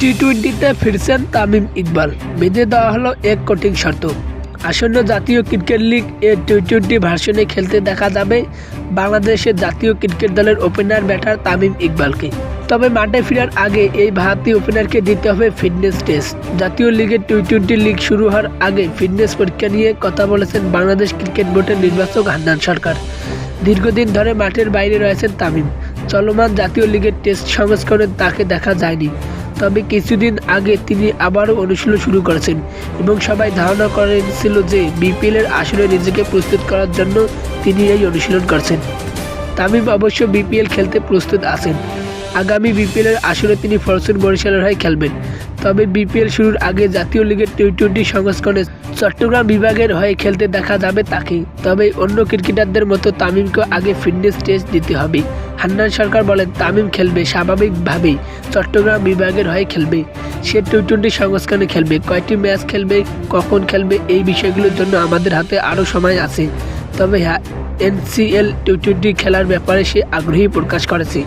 টি টোয়েন্টিতে ফিরছেন তামিম ইকবাল। বেঁধে দেওয়া হলো এক কঠিন শর্ত। আসন্ন জাতীয় ক্রিকেট লিগ এর টি টোয়েন্টি ভার্সনে খেলতে দেখা যাবে বাংলাদেশের জাতীয় ক্রিকেট দলের ওপেনার ব্যাটার তামিম ইকবালকে। তবে মাঠে ফেরার আগে এই ভারতীয় ওপেনারকে দিতে হবে ফিটনেস টেস্ট। জাতীয় লিগের টি টোয়েন্টি লিগ শুরু হওয়ার আগে ফিটনেস পরীক্ষা নিয়ে কথা বলেছেন বাংলাদেশ ক্রিকেট বোর্ডের নির্বাচক হান্নান সরকার। দীর্ঘদিন ধরে মাঠের বাইরে রয়েছেন তামিম। চলমান জাতীয় লিগের টেস্ট সংস্করণে তাকে দেখা যায়নি। তবে কিছুদিন আগে তিনি আবারও অনুশীলন শুরু করেছেন এবং সবাই ধারণা করেছিল যে বিপিএলের আসরে নিজেকে প্রস্তুত করার জন্য তিনি এই অনুশীলন করছেন। তামিম অবশ্য বিপিএল খেলতে প্রস্তুত আছেন। আগামী বিপিএলের আসরে তিনি ফরচুন বরিশালের হয়ে খেলবেন। তবে বিপিএল শুরুর আগে জাতীয় লিগের টি টোয়েন্টি সংস্করণে চট্টগ্রাম বিভাগের হয়ে খেলতে দেখা যাবে তাকে। তবে অন্য ক্রিকেটারদের মতো তামিমকে আগে ফিটনেস টেস্ট দিতে হবে। হান্নান সরকার বলেন, তামিম খেলবে, স্বাভাবিকভাবেই চট্টগ্রাম বিভাগের হয়ে খেলবে। সে টি টোয়েন্টি সংস্করণে খেলবে, কয়টি ম্যাচ খেলবে, কখন খেলবে, এই বিষয়গুলোর জন্য আমাদের হাতে আরও সময় আছে। তবে হ্যাঁ এনসিএল টি টোয়েন্টি খেলার ব্যাপারে সে আগ্রহী প্রকাশ করেছে।